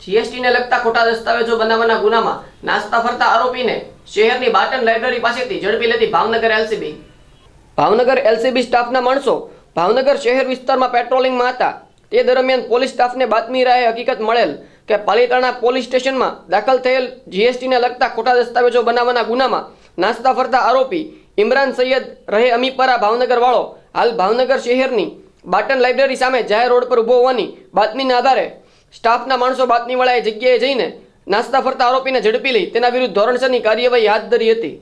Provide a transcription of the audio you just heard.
જીએસટીને લગતા ખોટા દસ્તાવેજો બનાવવાના ગુનામાં નાસ્તા ફરતા આરોપીને શહેરની બાટન લાઇબ્રેરી પાસેથી ઝડપી લેતી ભાવનગર એલસીબી ભાવનગર એલસીબી સ્ટાફના માણસો ભાવનગર શહેર વિસ્તારમાં પેટ્રોલિંગમાં હતા. તે દરમિયાન પોલીસ સ્ટાફને બાતમી રાહે હકીકત મળેલ કે પાલીતાણા પોલીસ સ્ટેશનમાં દાખલ થયેલ જીએસટીને લગતા ખોટા દસ્તાવેજો બનાવવાના ગુનામાં નાસ્તા ફરતા આરોપી ઇમરાન સૈયદ રહે અમીપરા ભાવનગર વાળો હાલ ભાવનગર શહેરની બાટન લાઇબ્રેરી સામે જાહેર રોડ પર ઊભો હોવાની બાતમીના આધારે સ્ટાફના માણસો બાતમીવાળાએ જગ્યાએ જઈને નાસ્તા ફરતા આરોપીને ઝડપી લઈ તેના વિરુદ્ધ ધોરણસરની કાર્યવાહી હાથ ધરી હતી.